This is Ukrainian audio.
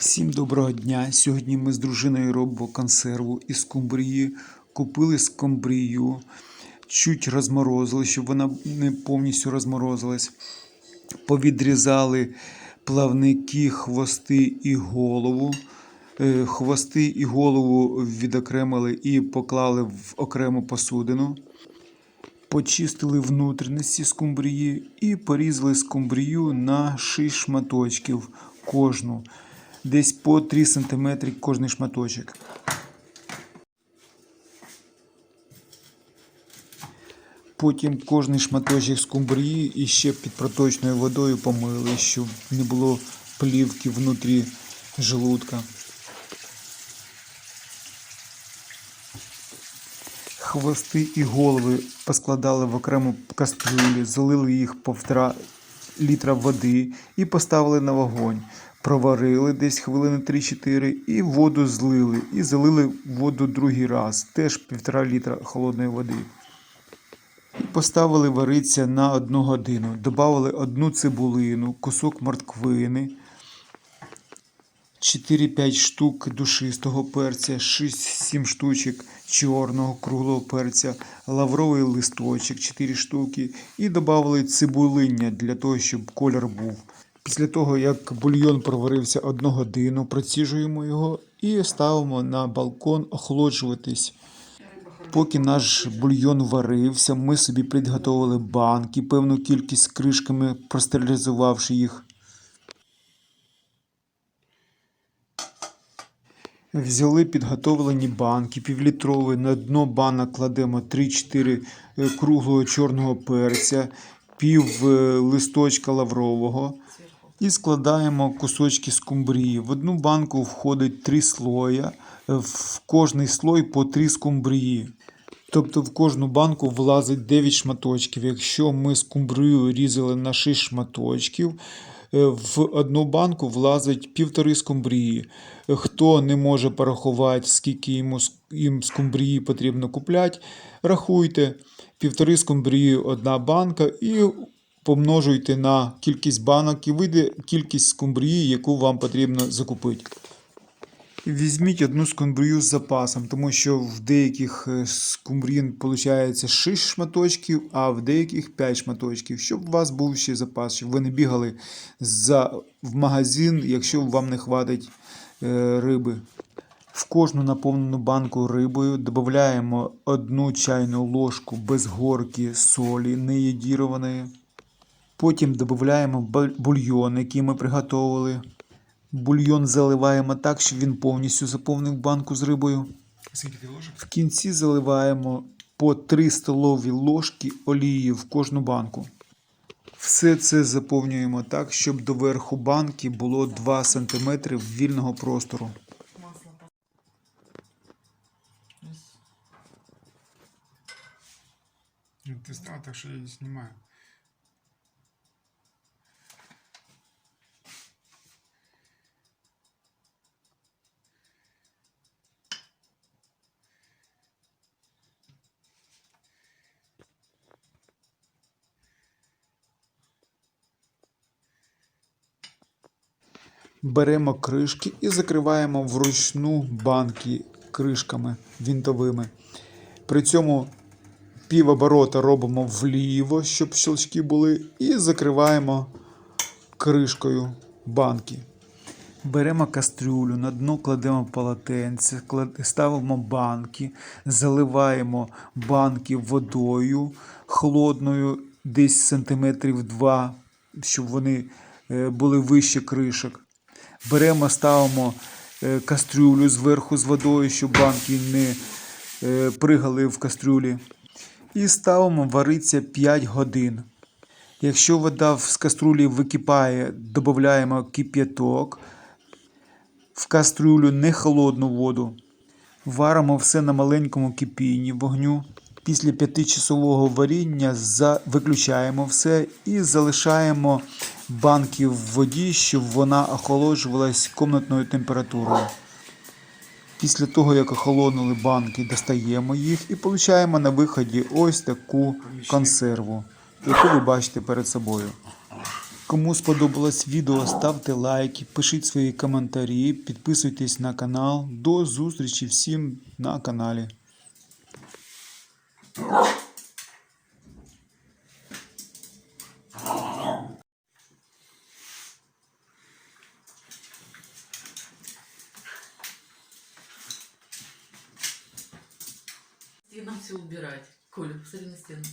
Всім доброго дня! Сьогодні ми з дружиною робимо консерву із скумбрії. Купили скумбрію, чуть розморозили, щоб вона не повністю розморозилась. Повідрізали плавники, хвости і голову. Е, Хвости і голову відокремили і поклали в окрему посудину. Почистили внутрішності скумбрії і порізали скумбрію на 6 шматочків кожну. Десь по 3 см кожний шматочок. Потім кожний шматочок скумбрії і ще під проточною водою помили, щоб не було плівки внутрі желудка. Хвости і голови поскладали в окрему кастрюлю, залили їх півтора літра води і поставили на вогонь. Проварили десь хвилини 3-4 і воду злили. І залили воду другий раз, теж півтора літра холодної води. І поставили варитися на одну годину. Добавили одну цибулину, кусок морквини, 4-5 штук душистого перця, 6-7 штучок чорного круглого перця, лавровий листочок 4 штуки і додали цибулиння для того, щоб колір був. Після того, як бульйон проварився одну годину, проціжуємо його і ставимо на балкон охолоджуватись. Поки наш бульйон варився, ми собі підготували банки, певну кількість кришками, простерилізувавши їх. Взяли підготовлені банки півлітрові. На дно банок кладемо 3-4 е, круглого чорного перця, пів е, листочка лаврового і складаємо кусочки скумбрії. В одну банку входить 3 слоя, в кожний слой по 3 скумбрії. Тобто в кожну банку влазить 9 шматочків. Якщо ми скумбрію різали на 6 шматочків, е, в одну банку влазить півтори скумбрії. Хто не може порахувати, скільки йому їм скумбрії потрібно купляти, рахуйте півтори скумбрії одна банка і помножуйте на кількість банок і вийде кількість скумбрії, яку вам потрібно закупити. Візьміть одну скумбрію з запасом, тому що в деяких е, скумбрін виходить 6 шматочків, а в деяких 5 шматочків, щоб у вас був ще запас, щоб ви не бігали за, в магазин, якщо вам не хватить е, риби. В кожну наповнену банку рибою додаємо одну чайну ложку без горки солі неєдірованої. Потім додаємо бульйон, який ми приготували. Бульйон заливаємо так, щоб він повністю заповнив банку з рибою. В кінці заливаємо по 3 столові ложки олії в кожну банку. Все це заповнюємо так, щоб до верху банки було 2 см вільного простору. Ти став, так що я її знімаю. Беремо кришки і закриваємо вручну банки кришками вінтовими. При цьому півоборота робимо вліво, щоб щелчки були, і закриваємо кришкою банки. Беремо кастрюлю, на дно кладемо полотенце, ставимо банки, заливаємо банки водою холодною, десь сантиметрів 2, щоб вони е, були вище кришок. Беремо, ставимо е, кастрюлю зверху з водою, щоб банки не е, пригали в кастрюлі. І ставимо варитися 5 годин. Якщо вода з каструлі википає, додаємо кип'яток. В кастрюлю не холодну воду. Варимо все на маленькому кипінні вогню. Після 5-часового варіння виключаємо все і залишаємо банки в воді, щоб вона охолоджувалась комнатною температурою. Після того, як охолонули банки, достаємо їх і отримуємо на виході ось таку консерву, яку ви бачите перед собою. Кому сподобалось відео, ставте лайки, пишіть свої коментарі, підписуйтесь на канал. До зустрічі всім на каналі. Стенам все убирать. Коля, посмотри на стену.